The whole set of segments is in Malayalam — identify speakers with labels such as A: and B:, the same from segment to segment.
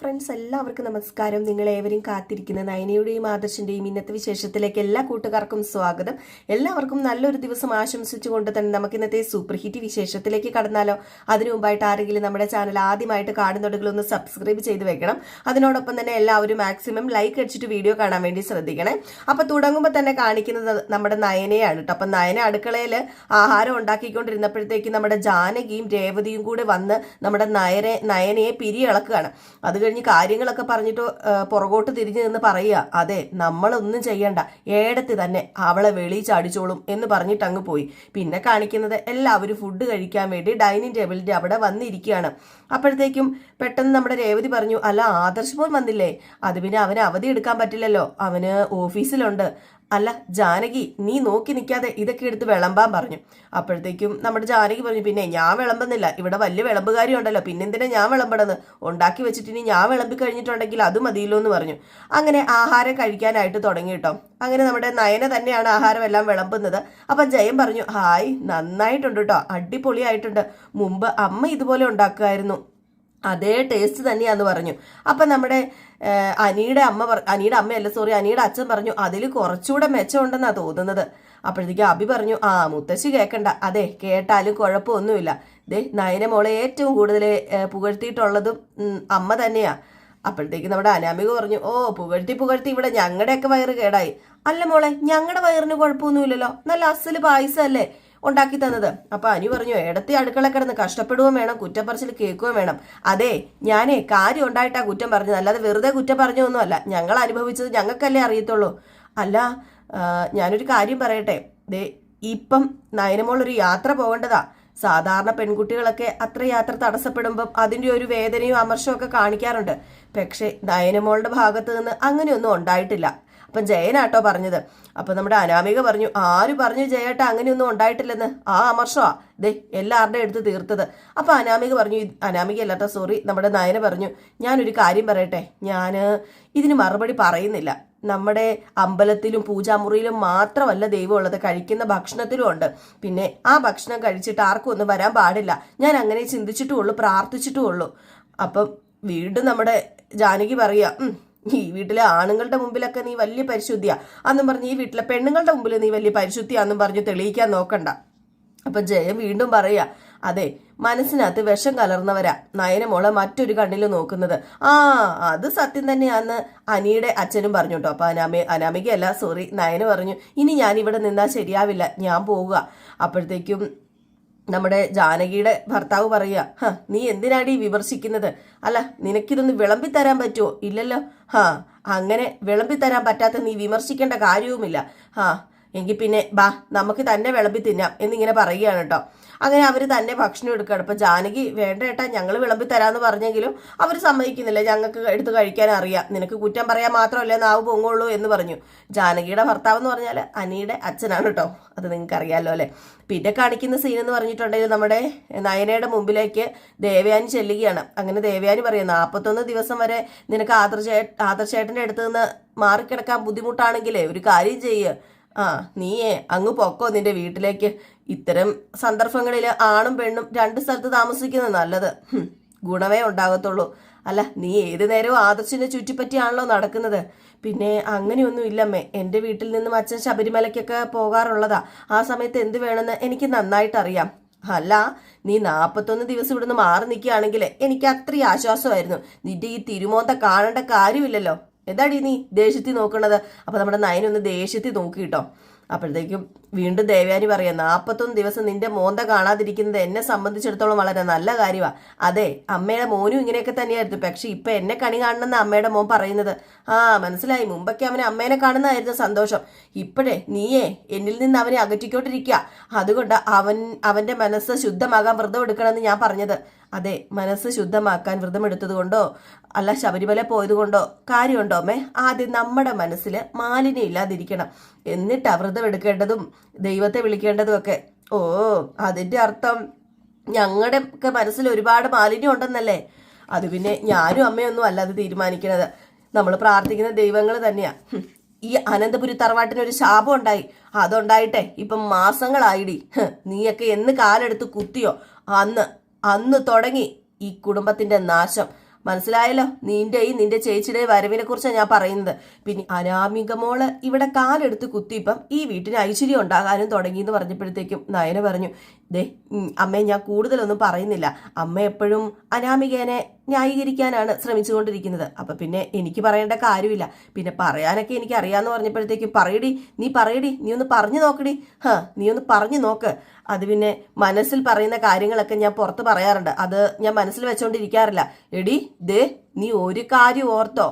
A: ഫ്രണ്ട്സ് എല്ലാവർക്കും നമസ്കാരം. നിങ്ങൾ ഏവരും കാത്തിരിക്കുന്ന നയനയുടെയും ആദർശിന്റെയും ഇന്നത്തെ വിശേഷത്തിലേക്ക് എല്ലാ കൂട്ടുകാർക്കും സ്വാഗതം. എല്ലാവർക്കും നല്ലൊരു ദിവസം ആശംസിച്ചുകൊണ്ട് തന്നെ നമുക്ക് ഇന്നത്തെ സൂപ്പർ ഹിറ്റ് വിശേഷത്തിലേക്ക് കടന്നാലോ. അതിനു മുമ്പായിട്ട് ആരെങ്കിലും നമ്മുടെ ചാനൽ ആദ്യമായിട്ട് കാണുന്നുണ്ടെങ്കിൽ ഒന്ന് സബ്സ്ക്രൈബ് ചെയ്ത് വെക്കണം. അതിനോടൊപ്പം തന്നെ എല്ലാവരും മാക്സിമം ലൈക്ക് അടിച്ചിട്ട് വീഡിയോ കാണാൻ വേണ്ടി ശ്രദ്ധിക്കണേ. അപ്പൊ തുടങ്ങുമ്പോൾ തന്നെ കാണിക്കുന്നത് നമ്മുടെ നയനയാണ് കേട്ടോ അപ്പൊ നയന അടുക്കളയിൽ ആഹാരം ഉണ്ടാക്കിക്കൊണ്ടിരുന്നപ്പോഴത്തേക്ക് നമ്മുടെ ജാനകിയും രേവതിയും കൂടെ വന്ന് നമ്മുടെ നയനെ നയനയെ പിരിയിളക്കുകയാണ്. അത് കഴിഞ്ഞ് കാര്യങ്ങളൊക്കെ പറഞ്ഞിട്ട് പുറകോട്ട് തിരിഞ്ഞു നിന്ന് പറയുക അതെ നമ്മളൊന്നും ചെയ്യണ്ട. ഏടത്ത് തന്നെ അവളെ വെളി ചാടിച്ചോളും എന്ന് പറഞ്ഞിട്ട് അങ്ങ് പോയി. പിന്നെ കാണിക്കുന്നത് എല്ലാവരും ഫുഡ് കഴിക്കാൻ വേണ്ടി ഡൈനിങ് ടേബിളിന്റെ അവിടെ വന്നിരിക്കുകയാണ്. അപ്പോഴത്തേക്കും പെട്ടെന്ന് നമ്മുടെ രേവതി പറഞ്ഞു അല്ല ആദർശ് വന്നില്ലേ? അത് പിന്നെ അവന് അവധി എടുക്കാൻ പറ്റില്ലല്ലോ. അവന് ഓഫീസിലുണ്ട്. അല്ല ജാനകി നീ നോക്കി നിൽക്കാതെ ഇതൊക്കെ എടുത്ത് വിളമ്പാൻ പറഞ്ഞു. അപ്പോഴത്തേക്കും നമ്മുടെ ജാനകി പറഞ്ഞു പിന്നെ ഞാൻ വിളമ്പുന്നില്ല. ഇവിടെ വലിയ വിളമ്പുകാരി ഉണ്ടല്ലോ. പിന്നെന്തിനാ ഞാൻ വിളമ്പണത് ഉണ്ടാക്കി വെച്ചിട്ട് ഇനി ഞാൻ വിളമ്പി കഴിഞ്ഞിട്ടുണ്ടെങ്കിൽ അത് മതിയല്ലോ എന്ന് പറഞ്ഞു. അങ്ങനെ ആഹാരം കഴിക്കാനായിട്ട് തുടങ്ങി കേട്ടോ. അങ്ങനെ നമ്മുടെ നയന തന്നെയാണ് ആഹാരം എല്ലാം വിളമ്പുന്നത്. അപ്പം ജയം പറഞ്ഞു ഹായ് നന്നായിട്ടുണ്ട് കേട്ടോ. അടിപൊളിയായിട്ടുണ്ട്. മുമ്പ് അമ്മ ഇതുപോലെ ഉണ്ടാക്കുമായിരുന്നു. അതേ ടേസ്റ്റ് തന്നെയാന്ന് പറഞ്ഞു. അപ്പം നമ്മുടെ അനിയുടെ അമ്മ അനിയുടെ അമ്മയല്ല സോറി അനിയുടെ അച്ഛൻ പറഞ്ഞു അതിൽ കുറച്ചുകൂടെ മെച്ചമുണ്ടെന്നാ തോന്നുന്നത്. അപ്പോഴത്തേക്ക് അബി പറഞ്ഞു ആ മുത്തശ്ശി കേൾക്കണ്ട അതെ കേട്ടാലും കുഴപ്പമൊന്നുമില്ല. ദേ നയന മോളെ ഏറ്റവും കൂടുതൽ പുകഴ്ത്തിയിട്ടുള്ളതും അമ്മ തന്നെയാ. അപ്പോഴത്തേക്ക് നമ്മുടെ അനാമിക പറഞ്ഞു ഓ പുകഴ്ത്തി പുകഴ്ത്തി ഇവിടെ ഞങ്ങളുടെയൊക്കെ വയറ് കേടായി. അല്ല മോളെ ഞങ്ങളുടെ വയറിന് കുഴപ്പമൊന്നുമില്ലല്ലോ. നല്ല അസൽ പായസമല്ലേ ഉണ്ടാക്കി തന്നത്. അപ്പൊ അനു പറഞ്ഞു ഇടത്തെ അടുക്കള കിടന്ന് കഷ്ടപ്പെടുകയും വേണം കുറ്റപ്പറച്ചിൽ കേൾക്കുകയും വേണം. അതെ ഞാനേ കാര്യം ഉണ്ടായിട്ടാ കുറ്റം പറഞ്ഞത്. അല്ലാതെ വെറുതെ കുറ്റം പറഞ്ഞു ഒന്നുമല്ല ഞങ്ങൾ അനുഭവിച്ചത് ഞങ്ങൾക്കല്ലേ അറിയത്തുള്ളൂ. അല്ല ഞാനൊരു കാര്യം പറയട്ടെ. ദേ ഇപ്പം നയനമോൾ ഒരു യാത്ര പോകേണ്ടതാ. സാധാരണ പെൺകുട്ടികളൊക്കെ അത്ര യാത്ര തടസ്സപ്പെടുമ്പം അതിന്റെ ഒരു വേദനയും അമർഷവും ഒക്കെ കാണിക്കാറുണ്ട്. പക്ഷേ നയനമോളുടെ ഭാഗത്ത് നിന്ന് അങ്ങനെയൊന്നും ഉണ്ടായിട്ടില്ല. അപ്പം ജയനാട്ടോ പറഞ്ഞത്. അപ്പം നമ്മുടെ അനാമിക പറഞ്ഞു ആര് പറഞ്ഞു ജയേട്ട അങ്ങനെയൊന്നും ഉണ്ടായിട്ടില്ലെന്ന്? ആ അമർഷമാ ദേ എല്ലാവരുടെയും എടുത്ത് തീർത്തത്. അപ്പം അനാമിക പറഞ്ഞു അനാമിക അല്ലാത്ത സോറി. നമ്മുടെ നയന പറഞ്ഞു ഞാനൊരു കാര്യം പറയട്ടെ. ഞാൻ ഇതിന് മറുപടി പറയുന്നില്ല. നമ്മുടെ അമ്പലത്തിലും പൂജാമുറിയിലും മാത്രമല്ല ദൈവം ഉള്ളത് കഴിക്കുന്ന ഭക്ഷണത്തിലും ഉണ്ട്. പിന്നെ ആ ഭക്ഷണം കഴിച്ചിട്ട് ആർക്കും ഒന്നും വരാൻ പാടില്ല. ഞാൻ അങ്ങനെ ചിന്തിച്ചിട്ടുള്ളൂ പ്രാർത്ഥിച്ചിട്ടുള്ളൂ അപ്പം വീണ്ടും നമ്മുടെ ജാനകി പറയുക "ഉം, ഈ വീട്ടിലെ ആണുങ്ങളുടെ മുമ്പിലൊക്കെ നീ വലിയ പരിശുദ്ധിയാ. അന്നും പറഞ്ഞ് ഈ വീട്ടിലെ പെണ്ണുങ്ങളുടെ മുമ്പിൽ നീ വലിയ പരിശുദ്ധിയാന്നും പറഞ്ഞ് തെളിയിക്കാൻ നോക്കണ്ട. അപ്പൊ ജയം വീണ്ടും പറയാ അതെ മനസ്സിനകത്ത് വിഷം കലർന്നവരാ. നയനമോളെ മറ്റൊരു കണ്ണിൽ നോക്കുന്നത്. ആ അത് സത്യം തന്നെയാന്ന് അനിയുടെ അച്ഛനും പറഞ്ഞു കേട്ടോ അപ്പൊ അനാമി അനാമികയല്ല സോറി നയന പറഞ്ഞു ഇനി ഞാൻ ഇവിടെ നിന്നാൽ ശരിയാവില്ല ഞാൻ പോവുക. അപ്പോഴത്തേക്കും നമ്മുടെ ജാനകിയുടെ ഭർത്താവ് പറയുക നീ എന്തിനാടി വിമർശിക്കുന്നത്? അല്ല നിനക്കിതൊന്ന് വിളമ്പി തരാൻ പറ്റുമോ ഇല്ലല്ലോ. ഹാ അങ്ങനെ വിളമ്പി തരാൻ പറ്റാത്ത നീ വിമർശിക്കേണ്ട കാര്യവുമില്ല. ഹാ എങ്കിൽ പിന്നെ ബാ നമുക്ക് തന്നെ വിളമ്പി തിന്നാം എന്നിങ്ങനെ പറയുകയാണ് കേട്ടോ അങ്ങനെ അവർ തന്നെ ഭക്ഷണം എടുക്കുകയാണ്. ഇപ്പം ജാനകി വേണ്ട ഏട്ടാ ഞങ്ങൾ വിളമ്പി തരാമെന്ന് പറഞ്ഞെങ്കിലും അവർ സമ്മതിക്കുന്നില്ല. ഞങ്ങൾക്ക് എടുത്ത് കഴിക്കാൻ അറിയാം. നിനക്ക് കുറ്റം പറയാൻ മാത്രമല്ല നാവ് പൊങ്ങുള്ളൂ എന്ന് പറഞ്ഞു. ജാനകിയുടെ ഭർത്താവ് എന്ന് പറഞ്ഞാൽ അനിയുടെ അച്ഛനാണ് കേട്ടോ അത് നിങ്ങൾക്ക് അറിയാമല്ലോ അല്ലേ? പിന്നെ കാണിക്കുന്ന സീൻ എന്ന് പറഞ്ഞിട്ടുണ്ടെങ്കിൽ നമ്മുടെ നയനയുടെ മുമ്പിലേക്ക് ദേവയാനി ചെല്ലുകയാണ്. അങ്ങനെ ദേവയാനി പറയും നാൽപ്പത്തൊന്ന് ദിവസം വരെ നിനക്ക് ആദർശേ ആദർശേട്ടന്റെ അടുത്ത് നിന്ന് മാറിക്കിടക്കാൻ ബുദ്ധിമുട്ടാണെങ്കിലേ ഒരു കാര്യം ചെയ്യുക ആ നീയേ അങ്ങ് പൊക്കോ നിന്റെ വീട്ടിലേക്ക്. ഇത്തരം സന്ദർഭങ്ങളിൽ ആണും പെണ്ണും രണ്ട് സ്ഥലത്ത് താമസിക്കുന്നത് നല്ലത്. ഗുണമേ ഉണ്ടാകത്തുള്ളൂ. അല്ല നീ ഏത് നേരവും ആദർശിനെ ചുറ്റിപ്പറ്റിയാണല്ലോ നടക്കുന്നത്. പിന്നെ അങ്ങനെയൊന്നും ഇല്ലമ്മേ എന്റെ വീട്ടിൽ നിന്നും അച്ഛൻ ശബരിമലയ്ക്കൊക്കെ പോകാറുള്ളതാ. ആ സമയത്ത് എന്ത് വേണമെന്ന് എനിക്ക് നന്നായിട്ട് അറിയാം അല്ല നീ നാൽപ്പത്തൊന്ന് ദിവസം ഇവിടുന്ന് മാറി നിൽക്കുകയാണെങ്കിൽ എനിക്ക് അത്രയും ആശ്വാസമായിരുന്നു. നിന്റെ ഈ തിരുമോന്ത കാണേണ്ട കാര്യമില്ലല്ലോ. എന്താടി നീ ദേഷ്യത്തിൽ നോക്കണത്? അപ്പൊ നമ്മുടെ ഒന്ന് ദേഷ്യത്തിൽ നോക്കി കേട്ടോ അപ്പോഴത്തേക്കും വീണ്ടും ദേവയാനി പറയാം നാൽപ്പത്തൊന്ന് ദിവസം നിന്റെ മോന്ത കാണാതിരിക്കുന്നത് എന്നെ സംബന്ധിച്ചിടത്തോളം വളരെ നല്ല കാര്യമാണ് അതെ അമ്മയുടെ മോനും ഇങ്ങനെയൊക്കെ തന്നെയായിരുന്നു. പക്ഷെ ഇപ്പൊ എന്നെ കണി കാണണമെന്ന് അമ്മയുടെ മോൻ പറയുന്നത്. ആ മനസ്സിലായി. മുമ്പൊക്കെ അവനെ അമ്മേനെ കാണുന്നതായിരുന്നു സന്തോഷം. ഇപ്പോഴേ നീയേ എന്നിൽ നിന്ന് അവനെ അകറ്റിക്കൊണ്ടിരിക്കുക അതുകൊണ്ട് അവൻ അവന്റെ മനസ്സ് ശുദ്ധമാകാൻ വ്രതം എടുക്കണമെന്ന് ഞാൻ പറഞ്ഞത്. അതെ മനസ്സ് ശുദ്ധമാക്കാൻ വ്രതം എടുത്തത് കൊണ്ടോ അല്ല ശബരിമല പോയതുകൊണ്ടോ കാര്യമുണ്ടോ അമ്മേ? ആദ്യം നമ്മുടെ മനസ്സിൽ മാലിന്യം ഇല്ലാതിരിക്കണം. എന്നിട്ടാ വ്രതം എടുക്കേണ്ടതും ദൈവത്തെ വിളിക്കേണ്ടതും ഒക്കെ. ഓ അതിന്റെ അർത്ഥം ഞങ്ങളുടെ ഒക്കെ മനസ്സിൽ ഒരുപാട് മാലിന്യം ഉണ്ടെന്നല്ലേ? അത് പിന്നെ ഞാനും അമ്മയൊന്നും അല്ലാതെ അത് തീരുമാനിക്കുന്നത്. നമ്മൾ പ്രാർത്ഥിക്കുന്ന ദൈവങ്ങൾ തന്നെയാ. ഈ അനന്തപുരി തറവാട്ടിന് ഒരു ശാപം ഉണ്ടായി. അതുണ്ടായിട്ടെ ഇപ്പം മാസങ്ങളായിടി. നീയൊക്കെ എന്ന് കാലെടുത്ത് കുത്തിയോ? അന്ന് അന്ന് തുടങ്ങി ഈ കുടുംബത്തിന്റെ നാശം. മനസ്സിലായല്ലോ? നിന്റെയും നിന്റെ ചേച്ചിയുടെ വരവിനെ കുറിച്ചാണ് ഞാൻ പറയുന്നത്. പിന്നെ അനാമിക മോൾ ഇവിടെ കാലെടുത്ത് കുത്തിയപ്പം ഈ വീട്ടിന് ഐശ്വര്യം ഉണ്ടാകാനും തുടങ്ങി എന്ന് പറഞ്ഞപ്പോഴത്തേക്കും നയന പറഞ്ഞു ദേ അമ്മ ഞാൻ കൂടുതലൊന്നും പറയുന്നില്ല. അമ്മ എപ്പോഴും അനാമികേനെ ന്യായീകരിക്കാനാണ് ശ്രമിച്ചുകൊണ്ടിരിക്കുന്നത്. അപ്പൊ പിന്നെ എനിക്ക് പറയേണ്ട കാര്യമില്ല. പിന്നെ പറയാനൊക്കെ എനിക്ക് അറിയാന്ന് പറഞ്ഞപ്പോഴത്തേക്കും പറയടി നീ പറയടി നീ ഒന്ന് പറഞ്ഞു നോക്കടി. ഹാ നീ ഒന്ന് പറഞ്ഞു നോക്ക്. അത് പിന്നെ മനസ്സിൽ പറയുന്ന കാര്യങ്ങളൊക്കെ ഞാൻ പുറത്ത് പറയാറുണ്ട്. അത് ഞാൻ മനസ്സിൽ വെച്ചോണ്ടിരിക്കാറില്ല. എടി ദേ നീ ഒരു കാര്യം ഓർത്തോ.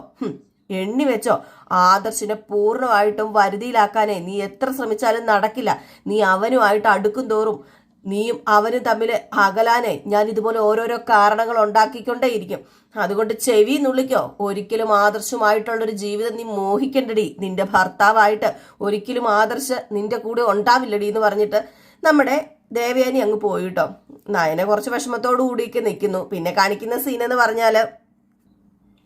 A: എണ്ണി വെച്ചോ. ആദർശിനെ പൂർണമായിട്ടും വരുതിയിലാക്കാനേ നീ എത്ര ശ്രമിച്ചാലും നടക്കില്ല. നീ അവനുമായിട്ട് അടുക്കും തോറും നീയും അവനും തമ്മിൽ അകലാനെ ഞാൻ ഇതുപോലെ ഓരോരോ കാരണങ്ങൾ ഉണ്ടാക്കിക്കൊണ്ടേയിരിക്കും. അതുകൊണ്ട് ചെവി നുള്ളിക്കോ. ഒരിക്കലും ആദർശമായിട്ടുള്ളൊരു ജീവിതം നീ മോഹിക്കണ്ടടി. നിന്റെ ഭർത്താവായിട്ട് ഒരിക്കലും ആദർശ നിന്റെ കൂടെ ഉണ്ടാവില്ലടി എന്ന് പറഞ്ഞിട്ട് നമ്മുടെ ദേവയാനി അങ്ങ് പോയിട്ടോ നയനെ കുറച്ച് വിഷമത്തോടു കൂടിയൊക്കെ നിൽക്കുന്നു. പിന്നെ കാണിക്കുന്ന സീൻ എന്ന് പറഞ്ഞാൽ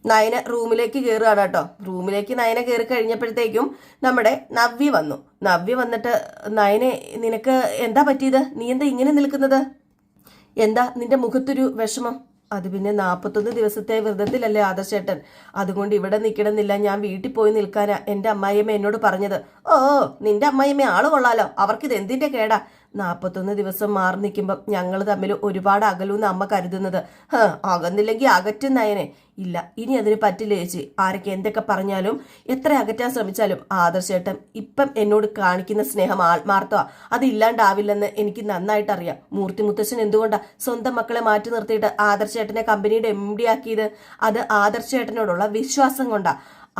A: നയന റൂമിലേക്ക് കയറുകയാണ് കേട്ടോ. റൂമിലേക്ക് നയന കയറി കഴിഞ്ഞപ്പോഴത്തേക്കും നമ്മുടെ നവ്യ വന്നു. നവ്യ വന്നിട്ട് നയനെ നിനക്ക് എന്താ പറ്റിയത്? നീ എന്താ ഇങ്ങനെ നിൽക്കുന്നത്? എന്താ നിന്റെ മുഖത്തൊരു വിഷമം? അത് പിന്നെ നാൽപ്പത്തൊന്ന് ദിവസത്തെ വ്രതത്തിലല്ലേ ആദർശേട്ടൻ. അതുകൊണ്ട് ഇവിടെ നിൽക്കണമെന്നില്ല. ഞാൻ വീട്ടിൽ പോയി നിൽക്കാനാ. എന്റെ അമ്മായിയമ്മ എന്നോട് പറഞ്ഞത്. ഓ നിന്റെ അമ്മായിയമ്മ ആൾ കൊള്ളാലോ. അവർക്കിത് എന്തിന്റെ കേടാ? നാൽപ്പത്തൊന്ന് ദിവസം മാറി നിൽക്കുമ്പം ഞങ്ങൾ തമ്മിൽ ഒരുപാട് അകലൂന്ന് അമ്മ കരുതുന്നത്. ഹ അകന്നില്ലെങ്കിൽ അകറ്റും നയനെ. ഇല്ല ഇനി അതിന് പറ്റില്ല ചേച്ചി. ആരൊക്കെ എന്തൊക്കെ പറഞ്ഞാലും എത്ര അകറ്റാൻ ശ്രമിച്ചാലും ആദർശേട്ടൻ ഇപ്പം എന്നോട് കാണിക്കുന്ന സ്നേഹം ആത്മാർത്ഥമാ അത് ഇല്ലാണ്ടാവില്ലെന്ന് എനിക്ക് നന്നായിട്ട് അറിയാം മൂർത്തി മുത്തശ്ശൻ എന്തുകൊണ്ടാ സ്വന്തം മക്കളെ മാറ്റി നിർത്തിയിട്ട് ആദർശേട്ടനെ കമ്പനിയുടെ എം ഡി ആക്കിയത്? അത് ആദർശേട്ടനോടുള്ള വിശ്വാസം കൊണ്ടാ.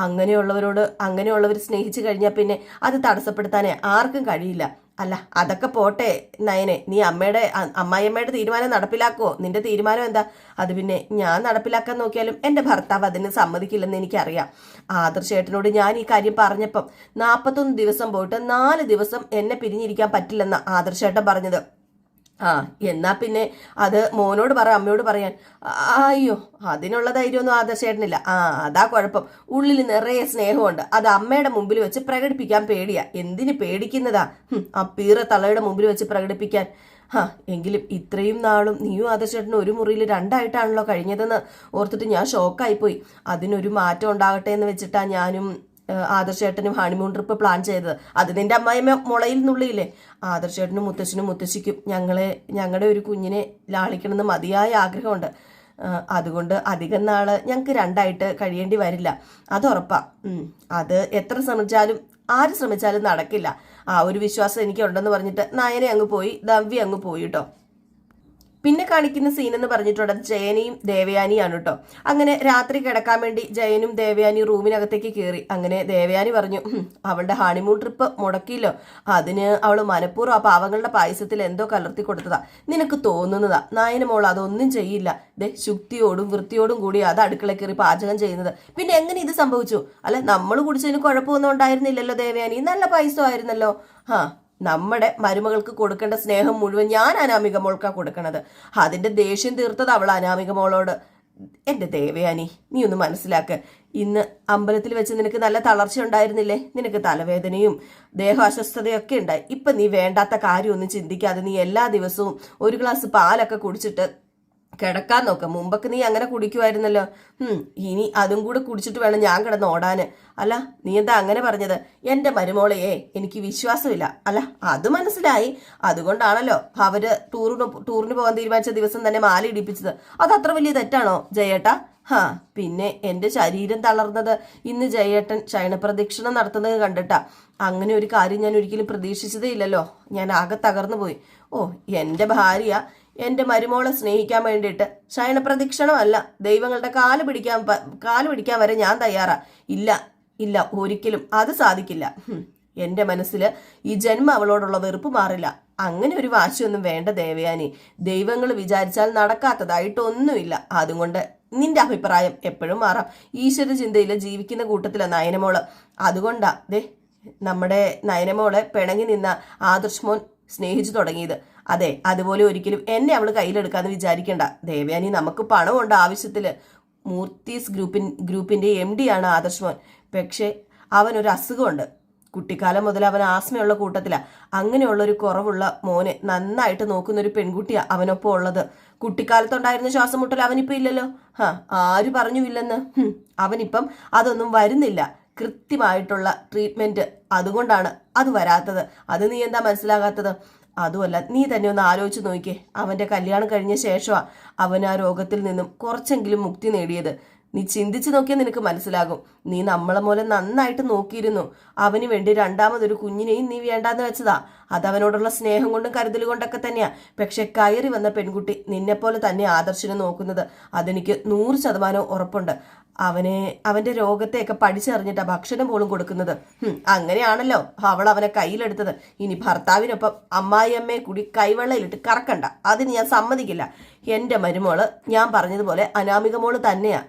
A: അങ്ങനെയുള്ളവരോട് അങ്ങനെയുള്ളവർ സ്നേഹിച്ചു കഴിഞ്ഞാൽ പിന്നെ അത് തടസ്സപ്പെടുത്താനേ ആർക്കും കഴിയില്ല. അല്ല അതൊക്കെ പോട്ടെ നയനെ. നീ അമ്മയുടെ അമ്മായിയമ്മയുടെ തീരുമാനം നടപ്പിലാക്കുവോ? നിന്റെ തീരുമാനം എന്താ? അത് പിന്നെ ഞാൻ നടപ്പിലാക്കാൻ നോക്കിയാലും എന്റെ ഭർത്താവ് അതിന് സമ്മതിക്കില്ലെന്ന് എനിക്കറിയാം. ആദർശേട്ടനോട് ഞാൻ ഈ കാര്യം പറഞ്ഞപ്പം നാൽപ്പത്തൊന്ന് ദിവസം പോയിട്ട് നാല് ദിവസം എന്നെ പിരിഞ്ഞിരിക്കാൻ പറ്റില്ലെന്ന് ആദർശേട്ടൻ പറഞ്ഞത്. ആ എന്നാ പിന്നെ അത് മോനോട് പറ അമ്മയോട് പറയാൻ അയ്യോ അതിനുള്ള ധൈര്യമൊന്നും ആദർശേട്ടനില്ല. ആ അതാ കുഴപ്പം. ഉള്ളിൽ നിറയെ സ്നേഹമുണ്ട്. അത് അമ്മയുടെ മുമ്പിൽ വെച്ച് പ്രകടിപ്പിക്കാൻ പേടിയാ. എന്തിന് പേടിക്കുന്നതാ? ആ തള്ളയുടെ മുമ്പിൽ വെച്ച് പ്രകടിപ്പിക്കാൻ. ഹാ എങ്കിലും ഇത്രയും നാളും നീയും ആദർശേട്ടനും ഒരു മുറിയിൽ രണ്ടായിട്ടാണല്ലോ കഴിഞ്ഞതെന്ന് ഓർത്തിട്ട് ഞാൻ ഷോക്കായിപ്പോയി. അതിനൊരു മാറ്റം ഉണ്ടാകട്ടെ എന്ന് വെച്ചിട്ടാ ഞാനും ആദർശേട്ടനും ഹണിമൂൺ ട്രിപ്പ് പ്ലാൻ ചെയ്തത്. അത് നിന്റെ അമ്മായിമ്മ മുളയിൽ നുള്ളിയില്ലേ? ആദർശേട്ടനും മുത്തശ്ശനും മുത്തശ്ശിക്കും ഞങ്ങളെ ഞങ്ങളുടെ ഒരു കുഞ്ഞിനെ ലാളിക്കണമെന്ന് മതിയായ ആഗ്രഹമുണ്ട്. അതുകൊണ്ട് അധികം നാൾ ഞങ്ങൾക്ക് രണ്ടായിട്ട് കഴിയേണ്ടി വരില്ല. അത് ഉറപ്പാ. അത് എത്ര ശ്രമിച്ചാലും ആര് ശ്രമിച്ചാലും നടക്കില്ല. ആ ഒരു വിശ്വാസം എനിക്കുണ്ടെന്ന് പറഞ്ഞിട്ട് നയനെ അങ്ങ് പോയി ദവ്യ അങ്ങ് പോയി കേട്ടോ പിന്നെ കാണിക്കുന്ന സീൻ എന്ന് പറഞ്ഞിട്ടുള്ളത് ജയനിയും ദേവയാനിയാണ് കേട്ടോ അങ്ങനെ രാത്രി കിടക്കാൻ വേണ്ടി ജയനും ദേവയാനിയും റൂമിനകത്തേക്ക് കയറി അങ്ങനെ ദേവയാനി പറഞ്ഞു "ഹും, അവളുടെ ഹണിമൂൺ ട്രിപ്പ് മുടക്കിയില്ലോ. അതിന് അവൾ മനഃപൂർവം ആ പാവങ്ങളുടെ പായസത്തിൽ എന്തോ കലർത്തി കൊടുത്തതാ. നിനക്ക് തോന്നുന്നതാ. നായന മോൾ അതൊന്നും ചെയ്യില്ല. ദേ ശുക്തിയോടും വൃത്തിയോടും കൂടി അത് അടുക്കള കയറി പാചകം ചെയ്യുന്നത്. പിന്നെ എങ്ങനെ ഇത് സംഭവിച്ചു? അല്ല നമ്മൾ കുടിച്ചതിന് കുഴപ്പമൊന്നും ഉണ്ടായിരുന്നില്ലല്ലോ ദേവയാനി. നല്ല പായസമായിരുന്നല്ലോ. ഹാ നമ്മുടെ മരുമകൾക്ക് കൊടുക്കേണ്ട സ്നേഹം മുഴുവൻ ഞാൻ അനാമിക മോൾക്കാ കൊടുക്കണത്. അതിന്റെ ദേഷ്യം തീർത്തത് അവൾ അനാമിക മോളോട് എന്റെ ദേവയാനി നീ ഒന്ന് മനസ്സിലാക്ക്. ഇന്ന് അമ്പലത്തിൽ വെച്ച് നിനക്ക് നല്ല തളർച്ച ഉണ്ടായിരുന്നില്ലേ? നിനക്ക് തലവേദനയും ദേഹാസ്വസ്ഥതയൊക്കെ ഉണ്ടായി. ഇപ്പൊ നീ വേണ്ടാത്ത കാര്യമൊന്നും ചിന്തിക്കാതെ നീ എല്ലാ ദിവസവും ഒരു ഗ്ലാസ് പാലൊക്കെ കുടിച്ചിട്ട് കിടക്കാൻ നോക്ക. മുമ്പൊക്കെ നീ അങ്ങനെ കുടിക്കുമായിരുന്നല്ലോ ഇനി അതും കൂടെ കുടിച്ചിട്ട് വേണം ഞാൻ കിടന്ന് ഓടാന്. അല്ല നീ എന്താ അങ്ങനെ പറഞ്ഞത്? എന്റെ മരുമോളെയേ എനിക്ക് വിശ്വാസമില്ല. അല്ല അത് മനസ്സിലായി. അതുകൊണ്ടാണല്ലോ അവർ ടൂറിന് ടൂറിന് പോകാൻ തീരുമാനിച്ച ദിവസം തന്നെ മാല ഇടിപ്പിച്ചത്. അത് അത്ര വലിയ തെറ്റാണോ ജയേട്ടാ? ഹാ പിന്നെ എന്റെ ശരീരം തളർന്നത് ഇന്ന് ജയേട്ടൻ ശയനപ്രദക്ഷിണം നടത്തുന്നത് കണ്ടിട്ടാ. അങ്ങനെ ഒരു കാര്യം ഞാൻ ഒരിക്കലും പ്രതീക്ഷിച്ചതേ ഇല്ലല്ലോ ഞാൻ ആകെ തകർന്നു പോയി ഓ എന്റെ ഭാര്യ എന്റെ മരുമോളെ സ്നേഹിക്കാൻ വേണ്ടിയിട്ട്. ശയനപ്രദക്ഷിണമല്ല ദൈവങ്ങളുടെ കാൽ പിടിക്കാൻ കാൽ പിടിക്കാൻ വരെ ഞാൻ തയ്യാറാ. ഇല്ല ഇല്ല ഒരിക്കലും അത് സാധിക്കില്ല. എന്റെ മനസ്സിൽ ഈ ജന്മം അവളോടുള്ള വെറുപ്പ് മാറില്ല. അങ്ങനെ ഒരു വാശിയൊന്നും വേണ്ട ദേവയാനി. ദൈവങ്ങൾ വിചാരിച്ചാൽ നടക്കാത്തതായിട്ടൊന്നുമില്ല. അതുകൊണ്ട് നിന്റെ അഭിപ്രായം എപ്പോഴും മാറാം. ഈശ്വര ചിന്തയിൽ ജീവിക്കുന്ന കൂട്ടത്തില നയനമോൾ. അതുകൊണ്ടാ ദേ നമ്മുടെ നയനമോളെ പിണങ്ങി നിന്ന ആദർശ് മോൻ സ്നേഹിച്ചു തുടങ്ങിയത്. അതെ അതുപോലെ ഒരിക്കലും എന്നെ അവൾ കയ്യിലെടുക്കാന്ന് വിചാരിക്കണ്ട. ദേവയാനി നമുക്ക് പണമുണ്ട് ആവശ്യത്തിൽ. മൂർത്തീസ് ഗ്രൂപ്പിൻ ഗ്രൂപ്പിന്റെ എം ആണ് ആദർശ് മോൻ. പക്ഷേ അവനൊരു അസുഖമുണ്ട്. കുട്ടിക്കാലം മുതൽ അവൻ ആസ്മയുള്ള കൂട്ടത്തിലാണ് അങ്ങനെയുള്ള ഒരു കുറവുള്ള മോനെ നന്നായിട്ട് നോക്കുന്ന ഒരു പെൺകുട്ടിയാ അവനൊപ്പം ഉള്ളത്. കുട്ടിക്കാലത്തുണ്ടായിരുന്ന ശ്വാസം മുട്ടൽ അവനിപ്പോ ഇല്ലല്ലോ? ഹാ ആര് പറഞ്ഞു ഇല്ലെന്ന് ഹും, അവനിപ്പം അതൊന്നും വരുന്നില്ല. കൃത്യമായിട്ടുള്ള ട്രീറ്റ്മെന്റ് അതുകൊണ്ടാണ് അത് വരാത്തത്. അത് നീ എന്താ മനസ്സിലാകാത്തത്? അതുമല്ല നീ തന്നെ ഒന്ന് ആലോചിച്ച് നോക്കിയേ അവന്റെ കല്യാണം കഴിഞ്ഞ ശേഷമാ അവൻ ആ രോഗത്തിൽ നിന്നും കുറച്ചെങ്കിലും മുക്തി നേടിയത്. നീ ചിന്തിച്ചു നോക്കിയാൽ നിനക്ക് മനസ്സിലാകും. നീ നമ്മളെ മൂലം നന്നായിട്ട് നോക്കിയിരുന്നു. അവന് വേണ്ടി രണ്ടാമതൊരു കുഞ്ഞിനെയും നീ വേണ്ടാന്ന് വെച്ചതാ. അത് അവനോടുള്ള സ്നേഹം കൊണ്ടും കരുതൽ കൊണ്ടൊക്കെ തന്നെയാ. പക്ഷെ കയറി വന്ന പെൺകുട്ടി നിന്നെപ്പോലെ തന്നെ ആദർശിനെ നോക്കുന്നത്. അതെനിക്ക് നൂറ് ശതമാനം ഉറപ്പുണ്ട്. അവനെ അവന്റെ രോഗത്തെയൊക്കെ പഠിച്ചറിഞ്ഞിട്ടാ ഭക്ഷണം പോലും കൊടുക്കുന്നത്. അങ്ങനെയാണല്ലോ അവൾ അവനെ കയ്യിലെടുത്തത്. ഇനി ഭർത്താവിനൊപ്പം അമ്മായിയമ്മയെ കൂടി കൈവെള്ളയിലിട്ട് കറക്കണ്ട. അതിന് ഞാൻ സമ്മതിക്കില്ല. എന്റെ മരുമോൾ ഞാൻ പറഞ്ഞതുപോലെ അനാമിക മോൾ തന്നെയാ.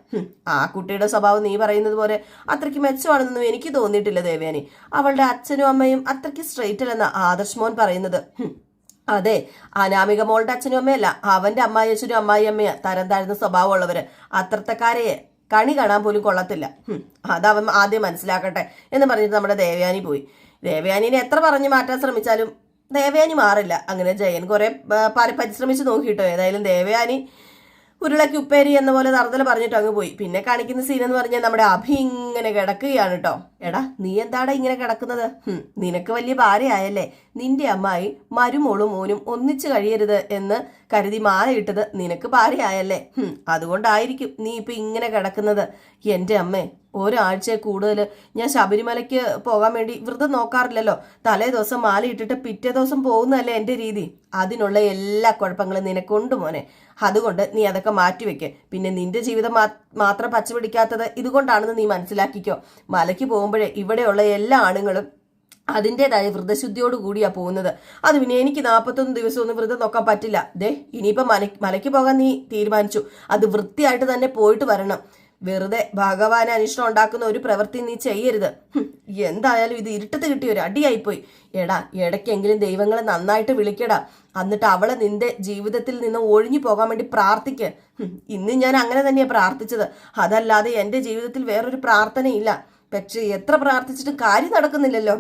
A: ആ കുട്ടിയുടെ സ്വഭാവം നീ പറയുന്നത് പോലെ അത്രയ്ക്ക് മെച്ചമാണെന്നൊന്നും എനിക്ക് തോന്നിയിട്ടില്ല ദേവയാനി. അവളുടെ അച്ഛനും അമ്മയും അത്രയ്ക്ക് സ്ട്രെയിറ്റ് അല്ലെന്ന ആദർശ് മോൻ പറയുന്നത്. അതെ അനാമിക മോളുടെ അച്ഛനും അമ്മയല്ല അവന്റെ അമ്മായിയച്ഛനും അമ്മായിയമ്മയാ തരം താഴ്ന്ന സ്വഭാവമുള്ളവര്. അത്രത്തക്കാരെ കണി കാണാൻ പോലും കൊള്ളത്തില്ല. അത് അതവൻ ആദ്യം മനസ്സിലാക്കട്ടെ എന്ന് പറഞ്ഞിട്ട് നമ്മുടെ ദേവയാനി പോയി. ദേവയാനിനെ എത്ര പറഞ്ഞു മാറ്റാൻ ശ്രമിച്ചാലും ദേവയാനി മാറില്ല. അങ്ങനെ ജയൻ കുറെ പരിശ്രമിച്ചു നോക്കിയിട്ടോ ഏതായാലും ദേവയാനി ഉരുളയ്ക്ക് ഉപ്പേരി എന്ന പോലെ തറുതല പറഞ്ഞിട്ട് അങ്ങ് പോയി. പിന്നെ കാണിക്കുന്ന സീൻ എന്ന് പറഞ്ഞാൽ നമ്മുടെ അഭി ഇങ്ങനെ കിടക്കുകയാണ് കേട്ടോ എടാ നീ എന്താടാ ഇങ്ങനെ കിടക്കുന്നത്? നിനക്ക് വലിയ ഭാര്യയായല്ലേ? നിന്റെ അമ്മായി മരുമോളും മോനും ഒന്നിച്ചു കഴിയരുത് എന്ന് കരുതി മാലയിട്ടത് നിനക്ക് ഭാര്യയായല്ലേ? അതുകൊണ്ടായിരിക്കും നീ ഇപ്പൊ ഇങ്ങനെ കിടക്കുന്നത്. എന്റെ അമ്മേ ഒരാഴ്ച കൂടുതൽ ഞാൻ ശബരിമലയ്ക്ക് പോകാൻ വേണ്ടി വ്രതം നോക്കാറില്ലല്ലോ. തലേ ദിവസം മാല ഇട്ടിട്ട് പിറ്റേ ദിവസം പോകുന്നതല്ലേ എന്റെ രീതി. അതിനുള്ള എല്ലാ കുഴപ്പങ്ങളും നിനക്കുണ്ട് മോനെ. അതുകൊണ്ട് നീ അതൊക്കെ മാറ്റിവെക്ക് പിന്നെ നിന്റെ ജീവിതം മാത്രം പച്ചപിടിക്കാത്തത് ഇതുകൊണ്ടാണെന്ന് നീ മനസ്സിലാക്കിക്കോ. മലയ്ക്ക് പോകുമ്പോഴേ ഇവിടെയുള്ള എല്ലാ ആണുങ്ങളും അതിന്റെതായ വ്രതശുദ്ധിയോട് കൂടിയാ പോകുന്നത്. അത് പിന്നെ എനിക്ക് നാൽപ്പത്തൊന്ന് ദിവസം ഒന്നും വ്രതം നോക്കാൻ പറ്റില്ല. ദേ ഇനിയിപ്പം മല മലയ്ക്ക് പോകാൻ നീ തീരുമാനിച്ചു. അത് വൃത്തിയായിട്ട് തന്നെ പോയിട്ട് വരണം. വെറുതെ ഭഗവാൻ അനിഷ്ടം ഉണ്ടാക്കുന്ന ഒരു പ്രവൃത്തി നീ ചെയ്യരുത്. എന്തായാലും ഇത് ഇരുട്ടത്ത് കിട്ടിയ ഒരു അടിയായിപ്പോയി. എടാ ഇടയ്ക്കെങ്കിലും ദൈവങ്ങളെ നന്നായിട്ട് വിളിക്കടാ. എന്നിട്ട് അവളെ നിന്റെ ജീവിതത്തിൽ നിന്ന് ഒഴിഞ്ഞു പോകാൻ വേണ്ടി പ്രാർത്ഥിക്ക്. ഹും, ഇന്ന് ഞാൻ അങ്ങനെ തന്നെയാ പ്രാർത്ഥിച്ചത്. അതല്ലാതെ എന്റെ ജീവിതത്തിൽ വേറൊരു പ്രാർത്ഥനയില്ല. പക്ഷേ എത്ര പ്രാർത്ഥിച്ചിട്ടും കാര്യം നടക്കുന്നില്ലല്ലോ.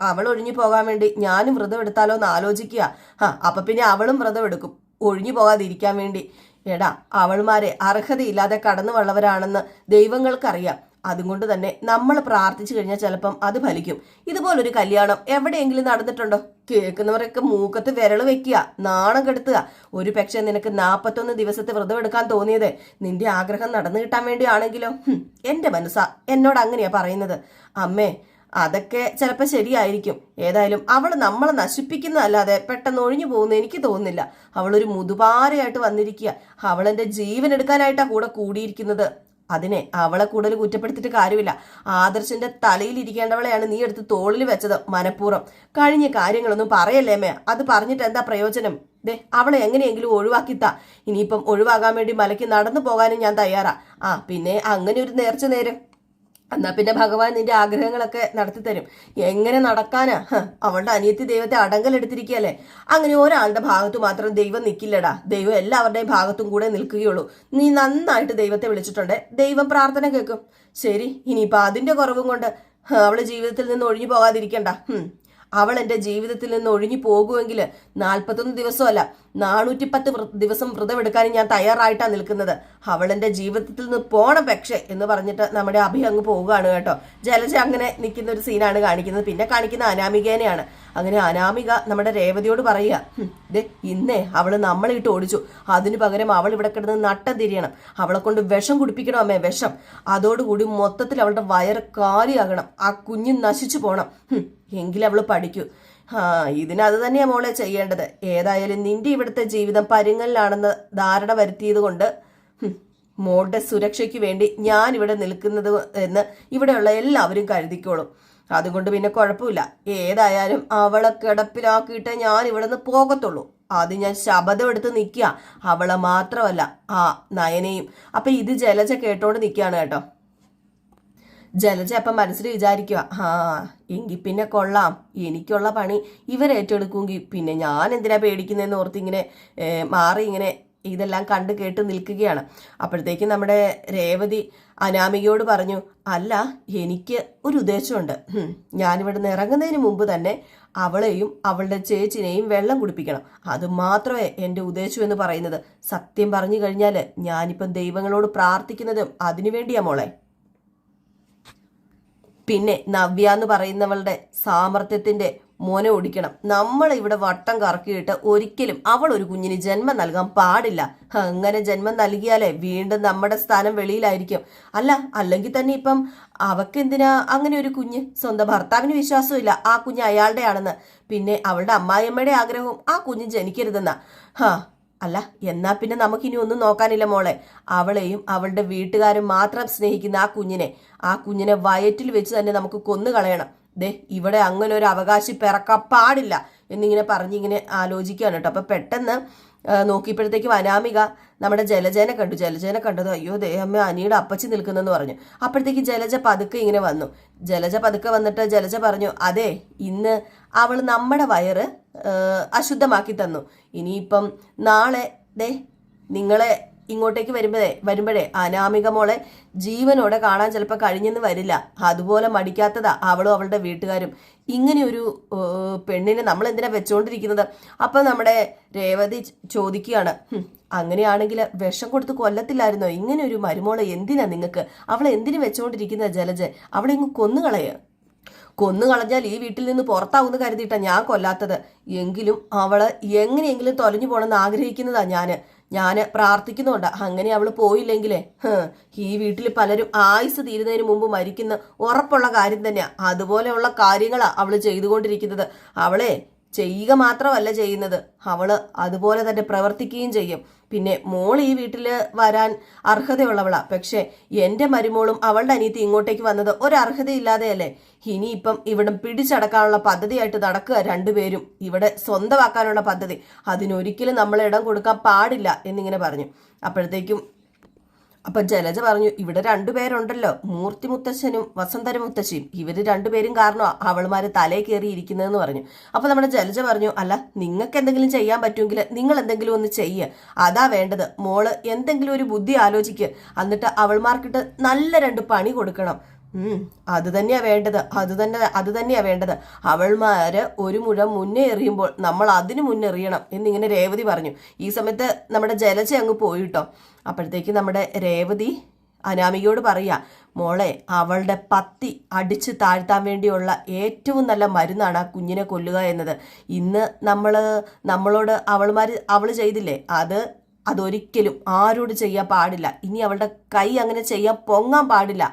A: അവൾ ഒഴിഞ്ഞു പോകാൻ വേണ്ടി ഞാനും വ്രതം എടുത്താലോ എന്ന് ആലോചിക്കുക. ആ അപ്പൊ പിന്നെ അവളും വ്രതം എടുക്കും. ഒഴിഞ്ഞു പോകാതിരിക്കാൻ വേണ്ടി. എടാ അവൾമാരെ അർഹതയില്ലാതെ കടന്നു വള്ളവരാണെന്ന് ദൈവങ്ങൾക്കറിയാം. അതുകൊണ്ട് തന്നെ നമ്മൾ പ്രാർത്ഥിച്ചു കഴിഞ്ഞാൽ ചിലപ്പം അത് ഫലിക്കും. ഇതുപോലൊരു കല്യാണം എവിടെയെങ്കിലും നടന്നിട്ടുണ്ടോ? കേൾക്കുന്നവരൊക്കെ മൂക്കത്ത് വിരൽ വെക്കുക നാണം കെടുത്തുക. ഒരു പക്ഷേ നിനക്ക് നാൽപ്പത്തൊന്ന് ദിവസത്തെ വ്രതം എടുക്കാൻ തോന്നിയത് നിന്റെ ആഗ്രഹം നടന്നു കിട്ടാൻ വേണ്ടിയാണെങ്കിലോ? ഹും, എന്റെ മനസ്സാ എന്നോട് അങ്ങനെയാ പറയുന്നത്. അമ്മേ അതൊക്കെ ചിലപ്പോൾ ശരിയായിരിക്കും. ഏതായാലും അവൾ നമ്മളെ നശിപ്പിക്കുന്നതല്ലാതെ പെട്ടെന്ന് ഒഴിഞ്ഞു പോകുന്ന എനിക്ക് തോന്നുന്നില്ല. അവളൊരു മുതുപാരയായിട്ട് വന്നിരിക്കുക. അവളെന്റെ ജീവൻ എടുക്കാനായിട്ടാ കൂടെ കൂടിയിരിക്കുന്നത്. അതിനെ അവളെ കൂടുതൽ കുറ്റപ്പെടുത്തിട്ട് കാര്യമില്ല. ആദർശന്റെ തലയിൽ ഇരിക്കേണ്ടവളെയാണ് നീ എടുത്ത് തോളിൽ വെച്ചത് മനഃപൂർവം. കഴിഞ്ഞ കാര്യങ്ങളൊന്നും പറയല്ലേ മേ അത് പറഞ്ഞിട്ട് എന്താ പ്രയോജനം? ദേ അവളെ എങ്ങനെയെങ്കിലും ഒഴിവാക്കിത്താ. ഇനിയിപ്പം ഒഴിവാകാൻ വേണ്ടി മലയ്ക്ക് നടന്നു പോകാനും ഞാൻ തയ്യാറാ. ആ പിന്നെ അങ്ങനെ ഒരു നേർച്ച നേരം എന്നാ പിന്നെ ഭഗവാൻ നിന്റെ ആഗ്രഹങ്ങളൊക്കെ നടത്തി തരും. എങ്ങനെ നടക്കാനാ? അവളുടെ അനിയത്തി ദൈവത്തെ അടങ്കലെടുത്തിരിക്കുകയല്ലേ അങ്ങനെ ഒരാളുടെ ഭാഗത്ത് മാത്രം ദൈവം നിൽക്കില്ലടാ ദൈവം എല്ലാവരുടെയും ഭാഗത്തും കൂടെ നിൽക്കുകയുള്ളൂ. നീ നന്നായിട്ട് ദൈവത്തെ വിളിച്ചിട്ടുണ്ട്. ദൈവം പ്രാർത്ഥന കേൾക്കും. ശരി ഇനിയിപ്പോ അതിന്റെ കുറവും കൊണ്ട് അവളെ ജീവിതത്തിൽ നിന്ന് ഒഴിഞ്ഞു പോകാതിരിക്കണ്ട. അവൾ എന്റെ ജീവിതത്തിൽ നിന്ന് ഒഴിഞ്ഞു പോകുമെങ്കിൽ നാൽപ്പത്തൊന്ന് ദിവസമല്ല നാനൂറ്റിപ്പത്ത് പത്ത് ദിവസം വ്രതമെടുക്കാൻ ഞാൻ തയ്യാറായിട്ടാണ് നിൽക്കുന്നത്. അവളെന്റെ ജീവിതത്തിൽ നിന്ന് പോണം പക്ഷേ എന്ന് പറഞ്ഞിട്ട് നമ്മുടെ അഭി അങ്ങ് പോവുകയാണ് കേട്ടോ. ജലജ അങ്ങനെ നിൽക്കുന്ന ഒരു സീനാണ് കാണിക്കുന്നത്. പിന്നെ കാണിക്കുന്ന അനാമികേനെയാണ്. അങ്ങനെ അനാമിക നമ്മുടെ രേവതിയോട് പറയുക "ഹും, ദേ ഇന്നേ അവൾ നമ്മളെ ഇട്ട് ഓടിച്ചു. അതിനു പകരം അവൾ ഇവിടെ കിടന്ന് നട്ടം തിരിയണം. അവളെ കൊണ്ട് വിഷം കുടിപ്പിക്കണം അമ്മേ വിഷം. അതോടുകൂടി മൊത്തത്തിൽ അവളുടെ വയറ് കാലിയാകണം. ആ കുഞ്ഞ് നശിച്ചു പോണം. എങ്കിലും അവൾ പഠിക്കൂ. ആ ഇതിനത് തന്നെയാ മോളെ ചെയ്യേണ്ടത്. ഏതായാലും നിന്റെ ഇവിടുത്തെ ജീവിതം പരുങ്ങലിലാണെന്ന് ധാരണ വരുത്തിയത് കൊണ്ട് മോളുടെ സുരക്ഷയ്ക്ക് വേണ്ടി ഞാൻ ഇവിടെ നിൽക്കുന്നത് എന്ന് ഇവിടെയുള്ള എല്ലാവരും കരുതിക്കോളും. അതുകൊണ്ട് പിന്നെ കുഴപ്പമില്ല. ഏതായാലും അവളെ കിടപ്പിലാക്കിയിട്ട് ഞാൻ ഇവിടെ നിന്ന് പോകത്തുള്ളൂ. അത് ഞാൻ ശബദം എടുത്ത് നിൽക്കുക. അവളെ മാത്രമല്ല ആ നയനയും. അപ്പൊ ഇത് ജലജ കേട്ടോണ്ട് നിൽക്കുകയാണ് കേട്ടോ. ജലജ അപ്പം മനസ്സിൽ വിചാരിക്കുക ആ എങ്കിൽ പിന്നെ കൊള്ളാം. എനിക്കുള്ള പണി ഇവരേറ്റെടുക്കുമെങ്കിൽ പിന്നെ ഞാൻ എന്തിനാ പേടിക്കുന്നതെന്ന് ഓർത്ത് ഇങ്ങനെ ഏ, മാറി ഇങ്ങനെ ഇതെല്ലാം കണ്ട് കേട്ട് നിൽക്കുകയാണ്. അപ്പോഴത്തേക്കും നമ്മുടെ രേവതി അനാമികയോട് പറഞ്ഞു അല്ല എനിക്ക് ഒരു ഉദ്ദേശമുണ്ട്. ഞാനിവിടെ ഞാനിവിടുന്ന് ഇറങ്ങുന്നതിന് മുമ്പ് തന്നെ അവളെയും അവളുടെ ചേച്ചിനെയും വെള്ളം കുടിപ്പിക്കണം. അത് മാത്രമേ എന്റെ ഉദ്ദേശം എന്ന് പറയുന്നത്. സത്യം പറഞ്ഞു കഴിഞ്ഞാൽ ഞാനിപ്പം ദൈവങ്ങളോട് പ്രാർത്ഥിക്കുന്നതും അതിനുവേണ്ടിയാ മോളെ. പിന്നെ നവ്യ എന്ന് പറയുന്നവളുടെ സാമർത്ഥ്യത്തിന്റെ മോനെ ഓടിക്കണം. നമ്മൾ ഇവിടെ വട്ടം കറക്കിയിട്ട് ഒരിക്കലും അവൾ ഒരു കുഞ്ഞിന് ജന്മം നൽകാൻ പാടില്ല. അങ്ങനെ ജന്മം നൽകിയാലേ വീണ്ടും നമ്മുടെ സ്ഥാനം വെളിയിലായിരിക്കും. അല്ല അല്ലെങ്കിൽ തന്നെ ഇപ്പം അവക്കെന്തിനാ അങ്ങനെ ഒരു കുഞ്ഞ്? സ്വന്തം ഭർത്താവിന് വിശ്വാസമില്ല ആ കുഞ്ഞ് അയാളുടെയാണെന്ന്. പിന്നെ അവളുടെ അമ്മായിയമ്മയുടെ ആഗ്രഹവും ആ കുഞ്ഞ് ജനിക്കരുതെന്നാ. ഹാ അല്ല എന്നാ പിന്നെ നമുക്കിനി ഒന്നും നോക്കാനില്ല മോളെ. അവളെയും അവളുടെ വീട്ടുകാരും മാത്രം സ്നേഹിക്കുന്ന ആ കുഞ്ഞിനെ. ആ കുഞ്ഞിനെ വയറ്റിൽ വെച്ച് തന്നെ നമുക്ക് കൊന്നു കളയണം. ദേ ഇവിടെ അങ്ങനെ ഒരു അവകാശി പിറക്കാൻ പാടില്ല എന്നിങ്ങനെ പറഞ്ഞിങ്ങനെ ആലോചിക്കുകയാണ് കേട്ടോ. അപ്പൊ പെട്ടെന്ന് നോക്കിയപ്പോഴത്തേക്കും അനാമിക നമ്മുടെ ജലജേനെ കണ്ടു. ജലജേനെ കണ്ടത് അയ്യോ ദേഹമ്മ അനിയുടെ അപ്പച്ചി നിൽക്കുന്നെന്ന് പറഞ്ഞു. അപ്പോഴത്തേക്ക് ജലജ പതുക്കെ ഇങ്ങനെ വന്നു. ജലജ പതുക്കെ വന്നിട്ട് ജലജ പറഞ്ഞു അതെ ഇന്ന് അവൾ നമ്മുടെ വയറ് അശുദ്ധമാക്കി തന്നു. ഇനിയിപ്പം നാളെ ദേ നിങ്ങളെ ഇങ്ങോട്ടേക്ക് വരുമ്പോഴേ വരുമ്പോഴേ അനാമിക മോളെ ജീവനോടെ കാണാൻ ചിലപ്പോൾ കഴിഞ്ഞെന്ന് വരില്ല. അതുപോലെ മടിക്കാത്തതാ അവളും അവളുടെ വീട്ടുകാരും. ഇങ്ങനെ ഒരു പെണ്ണിനെ നമ്മൾ എന്തിനാ വെച്ചുകൊണ്ടിരിക്കുന്നത് അപ്പം നമ്മുടെ രേവതി ചോദിക്കുകയാണ് "ഹും, അങ്ങനെയാണെങ്കിൽ വിഷം കൊടുത്ത് കൊല്ലത്തില്ലായിരുന്നോ? ഇങ്ങനെ ഒരു മരുമോളെ എന്തിനാ നിങ്ങൾക്ക് അവളെ എന്തിനു വെച്ചുകൊണ്ടിരിക്കുന്ന ജലജ? അവളെ ഇങ്ങ് കൊന്നുകളയുക കൊന്നു കളഞ്ഞാൽ ഈ വീട്ടിൽ നിന്ന് പുറത്താവുമെന്ന് കരുതിയിട്ടാ ഞാൻ കൊല്ലാത്തത്. എങ്കിലും അവൾ എങ്ങനെയെങ്കിലും തൊലഞ്ഞു പോണെന്ന് ആഗ്രഹിക്കുന്നതാ ഞാൻ. ഞാൻ പ്രാർത്ഥിക്കുന്നുണ്ട്. അങ്ങനെ അവൾ പോയില്ലെങ്കിലേ. ഈ വീട്ടിൽ പലരും ആയുസ് തീരുന്നതിന് മുമ്പ് മരിക്കുന്ന ഉറപ്പുള്ള കാര്യം തന്നെയാ. അതുപോലെയുള്ള കാര്യങ്ങളാ അവൾ ചെയ്തുകൊണ്ടിരിക്കുന്നത്. അവളെ ചെയ്യുക മാത്രമല്ല ചെയ്യുന്നത്. അവൾ അതുപോലെ തന്നെ പ്രവർത്തിക്കുകയും ചെയ്യും. പിന്നെ മോൾ ഈ വീട്ടിൽ വരാൻ അർഹതയുള്ളവളാ. പക്ഷെ എന്റെ മരുമോളും അവളുടെ അനിയത്തി ഇങ്ങോട്ടേക്ക് വന്നത് ഒരു അർഹതയില്ലാതെയല്ലേ ഇനിയിപ്പം ഇവിടം പിടിച്ചടക്കാനുള്ള പദ്ധതിയായിട്ട് നടക്കുക രണ്ടുപേരും. ഇവിടെ സ്വന്തമാക്കാനുള്ള പദ്ധതി. അതിനൊരിക്കലും നമ്മൾ ഇടം കൊടുക്കാൻ പാടില്ല എന്നിങ്ങനെ പറഞ്ഞു. അപ്പോഴത്തേക്കും അപ്പൊ ജലജ പറഞ്ഞു ഇവിടെ രണ്ടുപേരുണ്ടല്ലോ മൂർത്തി മുത്തശ്ശനും വസന്തര മുത്തശ്ശിയും. ഇവർ രണ്ടുപേരും കാരണം അവൾമാർ തലേ കയറി ഇരിക്കുന്നതെന്ന് പറഞ്ഞു. അപ്പൊ നമ്മുടെ ജലജ പറഞ്ഞു അല്ല നിങ്ങൾക്ക് എന്തെങ്കിലും ചെയ്യാൻ പറ്റുമെങ്കിൽ നിങ്ങൾ എന്തെങ്കിലും ഒന്ന് ചെയ്യുക അതാ വേണ്ടത്. മോൾ എന്തെങ്കിലും ഒരു ബുദ്ധി ആലോചിക്ക്. എന്നിട്ട് അവൾമാർക്കിട്ട് നല്ല രണ്ട് പണി കൊടുക്കണം. അത് തന്നെയാ വേണ്ടത്. അത് തന്നെ അത് തന്നെയാ വേണ്ടത്. അവൾമാര് ഒരു മുഴം മുന്നേ എറിയുമ്പോൾ നമ്മൾ അതിന് മുന്നെറിയണം എന്നിങ്ങനെ രേവതി പറഞ്ഞു. ഈ സമയത്ത് നമ്മുടെ ജലജ അങ്ങ് പോയിട്ടോ? അപ്പോഴത്തേക്ക് നമ്മുടെ രേവതി അനാമികയോട് പറയാ മോളെ അവളുടെ പത്തി അടിച്ച് താഴ്ത്താൻ വേണ്ടിയുള്ള ഏറ്റവും നല്ല മരുന്നാണ് ആ കുഞ്ഞിനെ കൊല്ലുക എന്നത്. ഇന്ന് നമ്മൾ നമ്മളോട് അവൾമാർ അവൾ ചെയ്തില്ലേ? അത് അതൊരിക്കലും ആരോട് ചെയ്യാൻ പാടില്ല. ഇനി അവളുടെ കൈ അങ്ങനെ ചെയ്യാൻ പൊങ്ങാൻ പാടില്ല.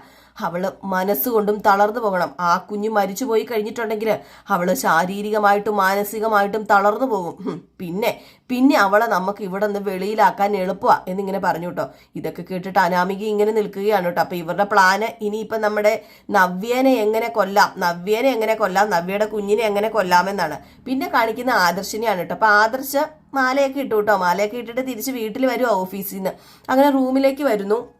A: അവൾ മനസ്സുകൊണ്ടും തളർന്നു പോകണം. ആ കുഞ്ഞ് മരിച്ചു പോയി കഴിഞ്ഞിട്ടുണ്ടെങ്കിൽ അവൾ ശാരീരികമായിട്ടും മാനസികമായിട്ടും തളർന്നു പോകും. പിന്നെ പിന്നെ അവളെ നമുക്ക് ഇവിടെ നിന്ന് വെളിയിലാക്കാൻ എളുപ്പമാ എന്നിങ്ങനെ പറഞ്ഞു കേട്ടോ. ഇതൊക്കെ കേട്ടിട്ട് അനാമിക ഇങ്ങനെ നിൽക്കുകയാണ് കേട്ടോ. അപ്പൊ ഇവരുടെ പ്ലാന് ഇനിയിപ്പം നമ്മുടെ നവ്യേനെ എങ്ങനെ കൊല്ലാം? നവ്യേനെ എങ്ങനെ കൊല്ലാം? നവ്യയുടെ കുഞ്ഞിനെ എങ്ങനെ കൊല്ലാമെന്നാണ്. പിന്നെ കാണിക്കുന്ന ആദർശിനെയാണ് കേട്ടോ. അപ്പൊ ആദർശ മാലയൊക്കെ ഇട്ടു കേട്ടോ. മാലയൊക്കെ ഇട്ടിട്ട് തിരിച്ച് വീട്ടിൽ വരുമോ ഓഫീസിൽ നിന്ന് അങ്ങനെ റൂമിലേക്ക് വരുന്നു.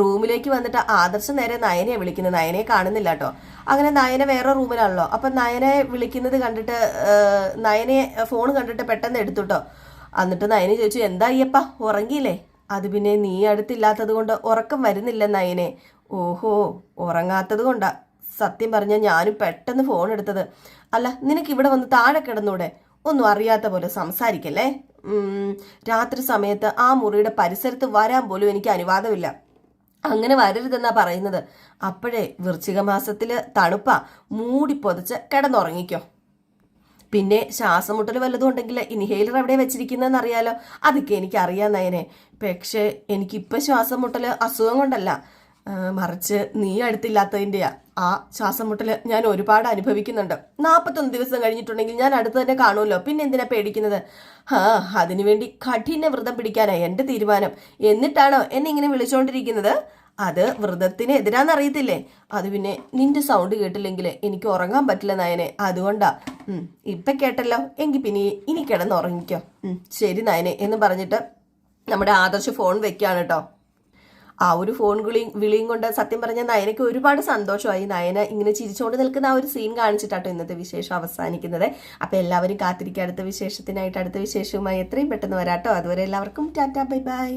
A: റൂമിലേക്ക് വന്നിട്ട് ആദർശ് നേരെ നയനയെ വിളിക്കുന്നത് നയനയെ കാണുന്നില്ല കേട്ടോ അങ്ങനെ നയന വേറെ റൂമിലാണല്ലോ. അപ്പം നയനെ വിളിക്കുന്നത് കണ്ടിട്ട് നയനെ ഫോൺ കണ്ടിട്ട് പെട്ടെന്ന് എടുത്തു കേട്ടോ എന്നിട്ട് നയനെ ചോദിച്ചു എന്താ അയ്യപ്പ? ഉറങ്ങിയില്ലേ? അത് പിന്നെ നീ അടുത്തില്ലാത്തത് കൊണ്ട് ഉറക്കം വരുന്നില്ല നയനെ. ഓഹോ ഉറങ്ങാത്തത് കൊണ്ടാ. സത്യം പറഞ്ഞാൽ ഞാനും പെട്ടെന്ന് ഫോൺ എടുത്തത്. അല്ല നിനക്ക് ഇവിടെ വന്ന് താഴെ കിടന്നൂടെ? ഒന്നും അറിയാത്ത പോലെ സംസാരിക്കല്ലേ? രാത്രി സമയത്ത് ആ മുറിയുടെ പരിസരത്ത് വരാൻ പോലും എനിക്ക് അനുവാദമില്ല. അങ്ങനെ വരരുതെന്നാ പറയുന്നത്. അപ്പോഴേ വൃശ്ചിക മാസത്തിൽ തണുപ്പ മൂടി പൊതച്ച് കിടന്നുറങ്ങിക്കോ. പിന്നെ ശ്വാസമുട്ടൽ വല്ലതും ഉണ്ടെങ്കിൽ ഇൻഹേലർ എവിടെ വെച്ചിരിക്കുന്നതെന്ന് അറിയാലോ അതൊക്കെ എനിക്ക് അറിയാം നയനെ. പക്ഷേ എനിക്കിപ്പോൾ ശ്വാസം മുട്ടൽ അസുഖം കൊണ്ടല്ല. മറിച്ച് നീ അടുത്തില്ലാത്തതിന്റെയാ ആ ശ്വാസം മുട്ടൽ ഞാൻ ഒരുപാട് അനുഭവിക്കുന്നുണ്ട്. നാൽപ്പത്തൊന്ന് ദിവസം കഴിഞ്ഞിട്ടുണ്ടെങ്കിൽ ഞാൻ അടുത്ത് തന്നെ കാണുമല്ലോ. പിന്നെ എന്തിനാ പേടിക്കുന്നത്? ആ അതിനുവേണ്ടി കഠിന വ്രതം പിടിക്കാനാ എന്റെ തീരുമാനം. എന്നിട്ടാണോ എന്നെ ഇങ്ങനെ വിളിച്ചുകൊണ്ടിരിക്കുന്നത് അത് വ്രതത്തിന് എതിരാന്ന് അറിയത്തില്ലേ അത് പിന്നെ നിന്റെ സൗണ്ട് കേട്ടില്ലെങ്കിൽ എനിക്ക് ഉറങ്ങാൻ പറ്റില്ല നയനെ. അതുകൊണ്ടാ. ഇപ്പൊ കേട്ടല്ലോ. എങ്കിൽ പിന്നെ ഇനി കിടന്ന് ഉറങ്ങിക്കോ ശരി നയനെ എന്ന് പറഞ്ഞിട്ട് നമ്മുടെ ആദർശ് ഫോൺ വെക്കാണ് കേട്ടോ. ആ ഒരു ഫോൺ വിളിയും വിളിയും കൊണ്ട് സത്യം പറഞ്ഞ നയനയ്ക്ക് ഒരുപാട് സന്തോഷമായി. നയന ഇങ്ങനെ ചിരിച്ചുകൊണ്ട് നിൽക്കുന്ന ആ ഒരു സീൻ കാണിച്ചിട്ടാട്ടോ ഇന്നത്തെ വിശേഷം അവസാനിക്കുന്നത്. അപ്പൊ എല്ലാവരും കാത്തിരിക്കുക അടുത്ത വിശേഷത്തിനായിട്ട് അടുത്ത വിശേഷവുമായി എത്രയും പെട്ടെന്ന് വരാട്ടോ. അതുവരെ എല്ലാവർക്കും ടാറ്റാ ബൈ ബൈ.